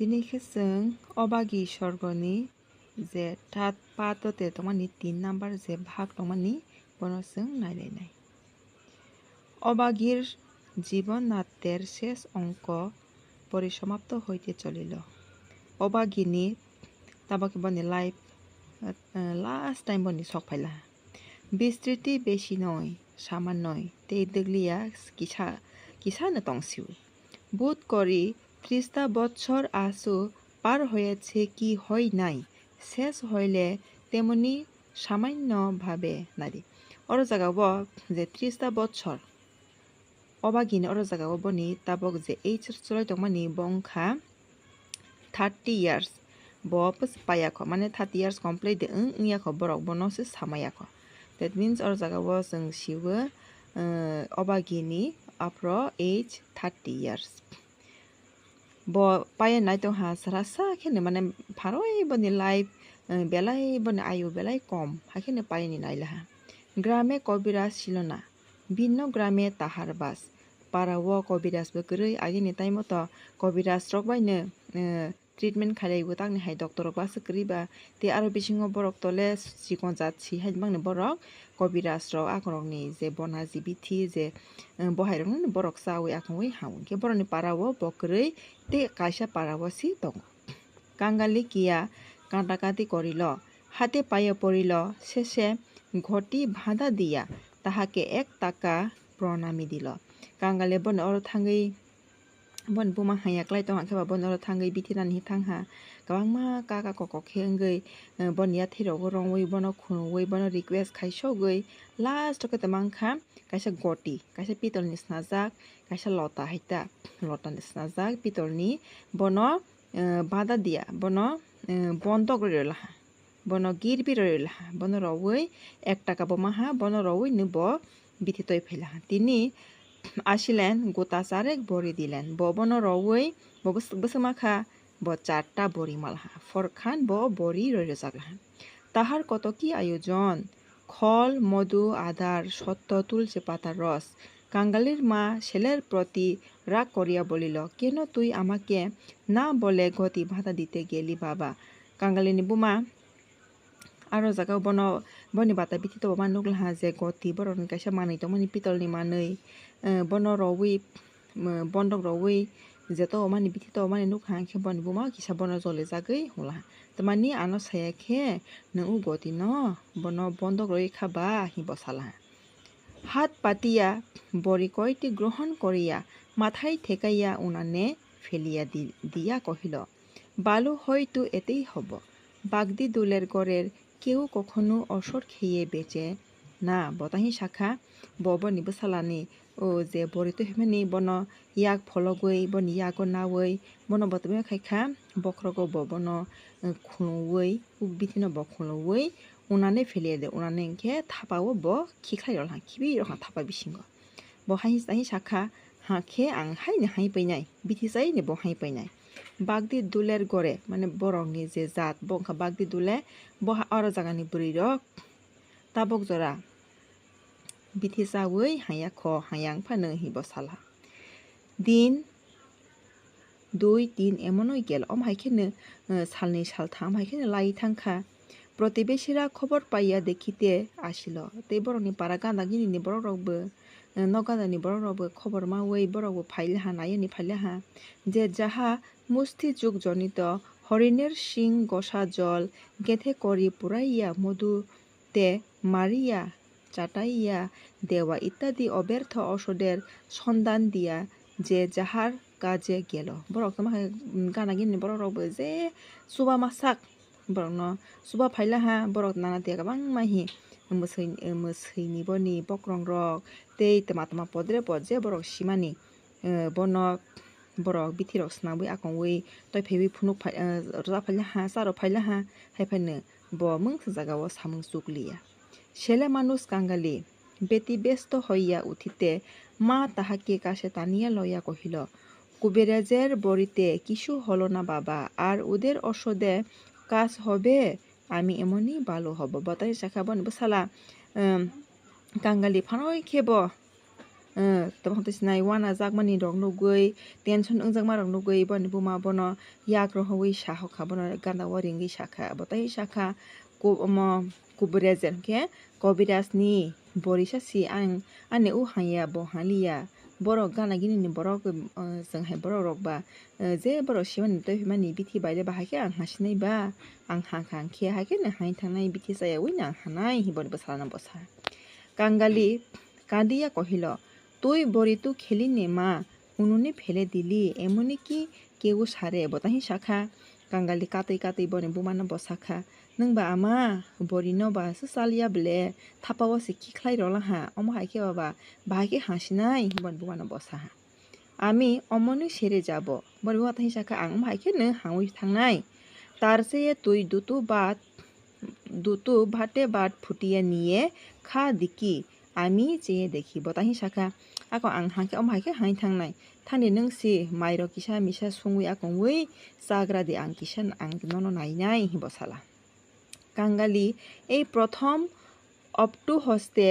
তিনি দিনিখেসং অবাগি সর্গনি যে তাত পাততে তোমানি তিন নাম্বার, যে ভাগ তোমানি বনসং নাইলাই নাই। অবাগির জীবন নাট্যের শেষ অঙ্ক পরিসমাপ্ত হইতে চলিল। অবাগিনী তাবাকে বনি লাইফ লাস্ট টাইম বনি সক পাইলা। বিস্তৃতি বেশি নয়, সামান্য তেই দেগলিয়া কিসা কিসা না তংসিউ। বোধ করি ত্রিশটা বছর আসু পার হয়েছে কি হয় নাই, শেষ হইলে তেমনি সামান্যভাবে নারী। অর জায়গা ও যে ত্রিশটা বছর অবাগিন অর জায়গা বনি তাবক যে এই চলাই তমানি বংখা থার্টি ইয়ার্স বপস পায়াক মানে থার্টি ইয়ার্স কমপ্লিট ওং ইয়াক বরক বনসে সামায়াক দ্যাট মিন্স অর জাগাব जों सिबो অবাগিনী, আপ্র H thirty years nai tong ha sarasa khene মানে ফারই বনি লাইফ বেলাই বনি আয়ু বেলাই কম হাখেনে পায়নি নাইলাহা গ্রামে কবিরাজ ছিল না ভিন্ন গ্রামে তাহার বাস পাড়াও কবিরাজবো গরৈ আগেনি টাইম মতো কবিরাজ রক ट्रिटमेन्ट खालायगु तांनिहाय डक्टरक बासोक्रिबा ते आरो बिसिङाव बरक तले सिकन जाथि हायबांनो बरक कबिराज रक आखरकनि जे बनाजि बिथि जे बहायरंनो बरक सावै आखङै हाउनके बरनि पाराव बकरै ते कायसा पाराव सि दङ কাঙ্গালি কিয়া কাঁটাকাটি করিল হাতে পায়ে পড়িল শেষে ঘটি ভাঁধা দিয়া তাহাকে এক টাকা প্রণামী দিল কাঙ্গালে বন অর্থাঙ্গেই 번부 망하야 클라이 동안 케바 번으로 탕게 비티나니 탕하 가방마 까가 거거 케응게 번이야 테로고 롱웨이 번어 쿠노웨이 번어 리퀘스트 카이쇼게 라스트 그 때망카 কাইসা গটি কাইসা পিতল নিচিনা যাক কাইসা লতা হাইতা লতা নিচিনা যাক পিতলনি বন বাধা দিয়া বন বন্ধ কৰি ৰলাহা বন গিৰবি ৰলাহা বন ৰৈ এক টাকা বমাহা বন ৰৈ নিব বিথি তৈ ফেলাহা তিনি আসিলেন গোতা চারেক বড়ি দিলেন। ববন রওই বসমাখা ব চারটা বড়ি মালহা। ফরখান ব বড়ি রয়ে জাগলা তাহার কত কি আয়োজন, খল, মধু আদার সত্য তুলসী পাতার রস কাঙ্গালির মা ছেলের প্রতি রাগ করিয়া বলিল কেন তুই আমাকে না বলে গতি ভাতা দিতে গেলি বাবা? কাঙ্গালিনী বুমা aro jaga bono boni bata biti to ma nuk la je goti boron ka sha mani to mani pitol ni manei bono rowi bondok rowi je to mani biti to mani nuk hang khon buma ma ki sha bono jole jagei hola to mani ano saya khe nu u goti no bono bondok rowi khaba hi bosala হাত পাতিয়া বৰি কয়টি গ্ৰহণ কৰিয়া মাথাই ঠেকাইয়া উনানে ফেলিয়া দি দিয়া কহিল বালু হয়তো এতেই হ'ব বাগদি দোলেৰ গড়েৰ কেউ কখনো অসর খেয়ে বেঁচে। না, বতাহি শাখা, বব নিবসালানি ও যে বরিতো হেমানি বন ইয়াক ফলগৈ বন ইয়াগো নাওই বন বতমে খাইখা বক্রগো ববন খুলুই উবিথিন বখুলুই উনানে ফেলিয়ে দে, উনানে কে থাপাও ব, খিখাই রল হাঁ খিবি রহা থাপা বিসিঙ্গ বহাই তাহি শাখা, হাঁখে আং হাইনে হাই পাইনাই বিথি চাইনে বহাই পাইনাই বাগদি দুলের গড়ে মানে বরংনি যে জাত বংখা বাগদি দুলে বহা অর জাগানি বুড়ি রক তাবক জরা বিথি চাওই হাইয়া খ হাইয়াং ফানো হিব সালা দিন, দুই, তিন, এমনই গেল। অম হাইখেনে সালनै সালথাম হাইখেনে লাই থাংখা। প্রতিবেশীরা খবর পাইয়া দেখিতে আসিল। তে বরনি পারা গান্দাগিনি বড়রকবো নগাদানি বড়রকবো খবর মাওই বড়বো ফাইলে হা নাইনি ফাইলে হা যে যাহা মুষ্টি যুগ জনিত হরিণের শিং গসা জল গেথে করি পুরাইয়া মধুতে মারিয়া চাটাইয়া দেওয়া ইত্যাদি অব্যর্থ ঔষধের সন্ধান দিয়া যে যাহার কাজে গেল বরক তোমাকে গানা গিনি বরকবো যে সুবা মাসাক borok no suba phaila ha borok nana tia kabang mahi. Mwsaini boni bokrong rok tei tama tama podre pod je borok simani bono borok bithi rok snabui akongui toi phebi phunuk roja phaila ha saro phaila ha hai phaino bo mung জাগাও সামুং চুকলিয়া ছেলে মানুষ কাঙ্গালি বেটি ব্যস্ত হইয়া উঠিতে মা তাহাকে কাছে টানিয়া লইয়া কহিল কুবেরাজের বড়িতে কিছু হলো না বাবা আর ওদের ওষুধে কাজ হবে আমি এমনই ভালো হব বতাই শাখা বন বসালা কাঙ্গালি ফানই খেব tobang to sinai wana jakmani rok nugui tension wngjakma rok nugui boni buma bono yak rohowi sahoka bono gana o ringui saka bo tai saka omo kubres ke kobiraj ni borisa si ang ani borok gana gini ni borok jonghai borok rok ba je borok simani toimani bithi baile ba haike ang hasinai ba ang hangka khe haike ni hain thangnai bithi saya ui na hanai hiboni bosala bosa কাঙ্গালি কাঁদিয়া কহিল তুই বড়ি তু খেলি নে মা উনুনে ফেলে দিলি এমনি কি কেউ সারে বতাহি শাখা কাঙ্গালি কাতৈ কাতৈ বনে বুমানো বসাখা nungba ama borino ba su salia ble thapawa se ki khlai ro la ha omo haike baba bhage hasinai bon আমি অমনে সেরে যাব বন বলব কথা সাকা আং ভাইকে নো হাঙুই থাংনাই তার সে তুই দুটো বাত দুটো ভাটে বাট ফুটিয়ে নিয়ে খা দিকি আমি চেয়ে দেখি বতাহি সাকা আকৌ আং হাঁকে অম হাইকে হাঁহি থাংনাই থানে নং সে মাইর কিসা মিশা সুঙুই আকং ওই চাগ্রা দি আং কিসা আং নন নাই নাই হিবসালা কাঙ্গালি। এই প্রথম অপটু হস্তে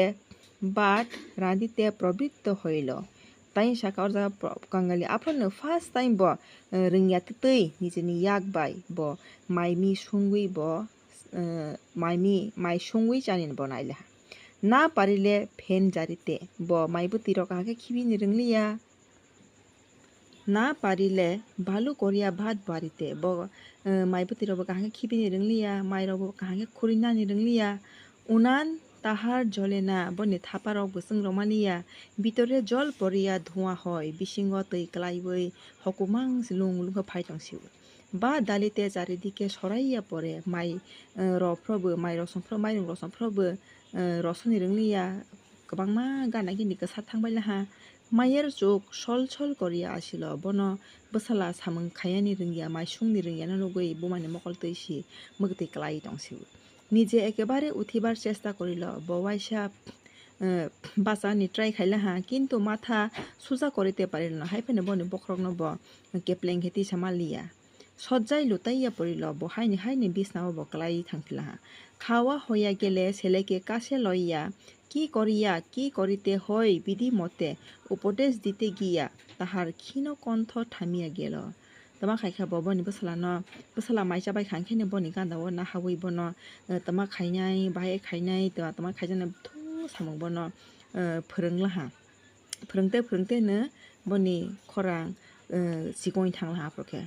বাট রাঁধিতে প্রবৃত্ত হইল তাই শাখা অর্জা কাঙ্গালি। আপনার ফার্স্ট টাইম ব রঙিয়া তৈ নিজেনি ইয়াক বাই ব। মাইমি সুঙ্গুই ব মাইমি, মাই সুঙ্গুই জানিন বনাইলে না পারিলে ফেন জারিতে ব, মাইবু তিরকাকে খিবিনি রংলিয়া না পারিলে ভালো করিয়া ভাত বাড়িতে। ব মাইপতি রব কাহাকে খিপি নিরংলিয়া মাই রব কাহাকে খুরিনা নিরংলিয়া উনান তাহার জলে না, বনে থাপা রক বসং রমানিয়া। ভিতরে জল পড়িয়া ধোঁয়া হয় বিসিঙ্গ তৈ ক্লাইবই হকুমাং লুং লুং ফাইটংসিউ বা দালিতে চারিদিকে সরাইয়া পড়ে, মাই রফ্রবো, মাই রসনফ্র মাইরং রসনফ্রবো রসনি রংলিয়া। गोबां मा गाननाय गिनिखौ सारथांबायलाहा মায়ের চোখ ছল ছল করিয়া আসিল বন বসালা সামং খায়ানি রঙিয়া মাই সুংনি রঙিয়ানো লগই বোমানি মকল তৈসি মগতে ক্লাই দংসিও নিজে একেবারে উঠিবার চেষ্টা করিল বওয়াইসা বাঁচানি ট্রাই খাইলে হা কিন্তু মাথা সোজা করিতে পারিল না হাইফেনে বনি বক্রগ্ন ব কেপ্লেং ঘেতি সামালিয়া সজ্জাই লুতাইয়া পড়িল বহাইনি হাইনি বিছনাও বকলাই থাংফিলা হা খাওয়া হইয়া গেলে ছেলেকে কাছে লইয়া কি করিয়া, কি করিতে হয় বিধিমতে উপদেশ দিতে গিয়া তাহার ক্ষীণ কণ্ঠ থামিয়া গেল। তোমা খাইখা বব নি। বসলা ন বসলা মাইচা বাই খাংখে নেব নি গান্দাও না। হাবইব ন তোমা খাইনাই বাহাই খাইনাই তোমা তোমা খাইজানে থু সামংব ন। फोरोंलाहा फोरोंते फोरोंतेनो बनि खरां सिगङै थांलाहा प्रखे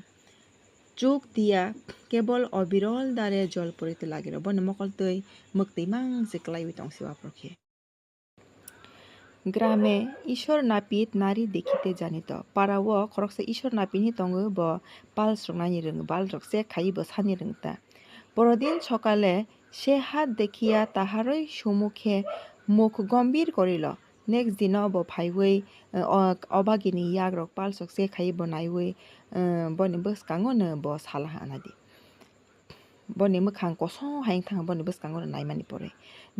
চোখ দিয়া কেৱল অবিৰল দাৰে জল পৰিতে লাগিল। বন মকল তৈ মোক তিমাং জিকলাই উতংচিবা প্ৰখে। গ্রামে ঈশ্বর নাপিত নারী দেখিতে জানিত। পাড়াও খরকসে ঈশ্বর নাপিনি তঙ্গ ব পাল স্রংনানি রং, বাল রকসে খাই ব সানি রংতা। পরদিন সকালে সে হাত দেখিয়া তাহারই সম্মুখে মুখ গম্ভীর করিল। নেক্সট দিন ব ফাইওই অবাগিনী ইয়াগ রক পাল সকসে খাই ব নাইওই বনি বসকাঙ্গনো ব সালাহা নাদি বনি মোখাং কসং হাইং থাং বনি বসকাঙ্গনো নাইমানি পরে।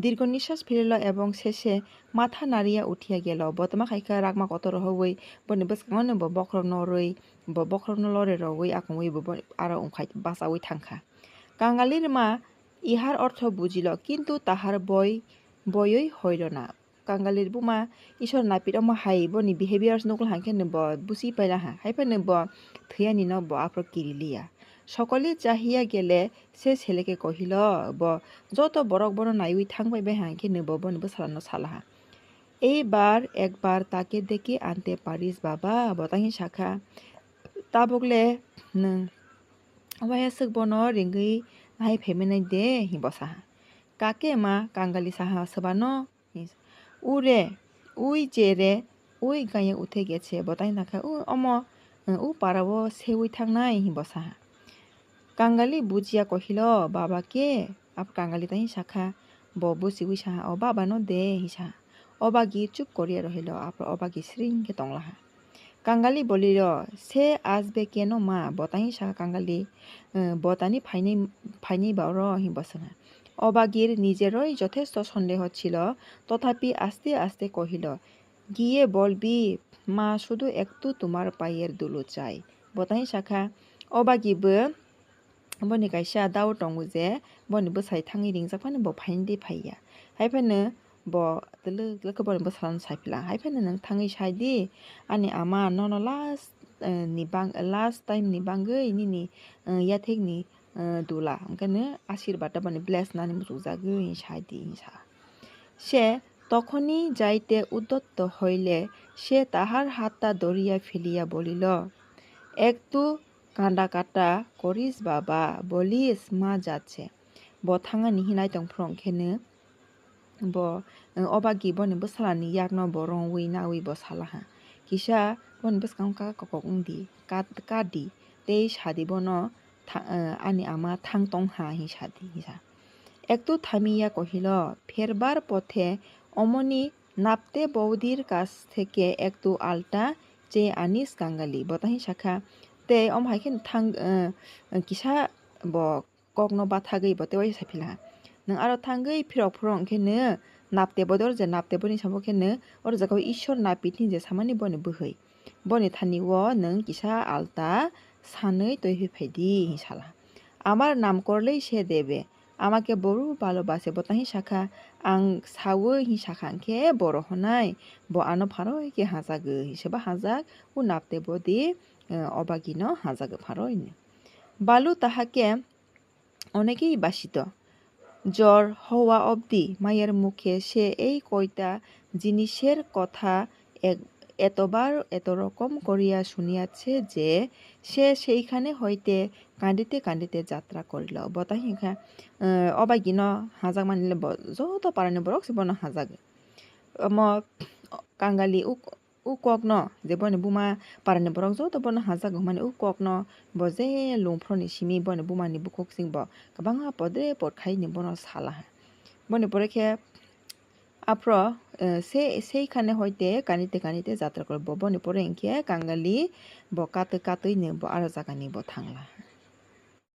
দীর্ঘ নিঃশ্বাস ফিরিল এবং শেষে মাথা নাড়িয়া উঠিয়া গেল। বতমা খাইখা রাগমা কত রহই বনি বসকাঙ্গনো ব বক্র নরই ব বক্র নলরে রই আকই আর উখাই বাসাওই থাংখা। কাঙ্গালির মা ইহার অর্থ বুঝিল কিন্তু তাহার বই বয়ই হইল না। কাঙ্গালির বুমা ঈশ্বর নাপিত অমা হাই বনি বিহেভিয়ার্স নকল হাঁকে নেব বুঝি পাইলা হা হাইফা নেব থৈয়া নিন ব আপ্র কিরিলিয়া। সকলে চাহিয়া গেলে সে ছেলেকে কহিল, ব, যত বরক বড় নাইউই থাংবাইবে হাঁকে নেব বনিব সালানো সালাহা। এইবার একবার তাকে দেখে আনতে পারিস বাবা বতাহি শাখা। তা বগলে নং ওয়াইয়া সক বন রিঙ্গই নাহাই ফেমেনাই দে, হি বসাহা। কাকে মা কাঙ্গালি সাহা সবানো? উরে, উই যে রে, উই গায়ে উঠে গেছে বতাই নাখা উ, অম, উ পারাবো, সে উই থাংনাই হি বসাহা। কাঙ্গালি বুঝিয়া কহিল বাবাকে আপ কাঙ্গালি তাই শাখা। ববু সিউই সাহা ও বাবা ন দে হিসা অবাগি চুপ করিয়া রহিল, আপ অবাগি শ্রীঙ্গে টংলাহা কাঙ্গালি বলিল, সে আসবে কেন মা? বতাহি সাহা কাঙ্গালি বতানি ফাইনি ফাইনি বাউর হি বসনা অবাগির নিজেরই যথেষ্ট সন্দেহ ছিল। তথাপি আস্তে আস্তে কহিল, গিয়ে বলবি, মা শুধু একটু তোমার পায়ের দুলু চাই। বতাহি শাখা অবাগিবো boni kaisa dao tongo je boni bwsai thangui ringjakmani bo phain di phaiya haiphano bo tulu loko boni bwsalan saipla haiphano nang thangui sai di ani ama nono last ni bang last time ni bangai ni ni ya thek ni dula angkane ashirbaata boni bless nani mujukjagui in sai di in sa সে তখনই যাইতে উদ্যত হইলে সে তাহার হাতটা ধরিয়া ফেলিয়া বলিল এক তো কাটা করিস বাবা বলিস মা যাচ্ছে। ব থাঙা নিহিনাই দंफ्रं খেনে ব অবাগি বনি বসালানি rongwi nawi bo salaha kisa boni bwskang ka kokok ungdi kadi tei sadi bono থা- আহ, আনি আমা থাং টং হা হিসাদি হিসা। একটু থামিয়া কহিল ফেরবার পথে অমনি নাপতে বৌদির কাছ থেকে একটু আলটা চেয়ে আনিস কাঙ্গালি। বতাহি শাখা তে অম হাইখেন থাং কিসা ব ককনো বাথাগৈ বতে ওই সাইফিলা নং আরও থাঙ্গৈ ফিরক ফিরক খেনে নাপতে বদর যে নাপতে বনি সামো খেনে ওর জায়গায় ঈশ্বর নাপিতনি যে সামানি বনি বহै বনি থানি ও নং কিসা আলতা সানৈ তৈরি ফাইদি হিসালা আমার নাম করলেই সে দেবে আমাকে বড় ভালোবাসে বতাহি শাখা আং সাwo হি শাখাংখে বড় হনাই ব আনো ফারো কে হাজাগো হিসেবা হাজাক ও নাপতে বদি অবাগিন হাজাগো ফারোইনে বালু তাহাকে অনেকেই বাসিত। জ্বর, হওয়া অবধি মায়ের মুখে সে এই কয়টা জিনিসের কথা এক- এতবার এত রকম করিয়া শুনিয়াছে যে সে সেইখানে হইতে কান্দিতে কান্দিতে যাত্রা করিল। বতাহিখা অবাগিন হাজাক মানিলে যত পারানি বরক সে বন হাজাগ। ম কাঙ্গালি বুমা পারানি বরক যত বন হাজাগ মানে উ কক ন ব যে লংফ্রনি সিমি বনে বুমানি বুকক সিং ব গোबाङा পদে পদ খাইনি বন সালা বনে পরেখে আপ্র সে সেইখানে হইতে কানিতে কানিতে যাত্রা করব বনে পরে ইংকে কাঙ্গালি ব কাতে কাতই নে ব আরও জাগানি ব থাংলা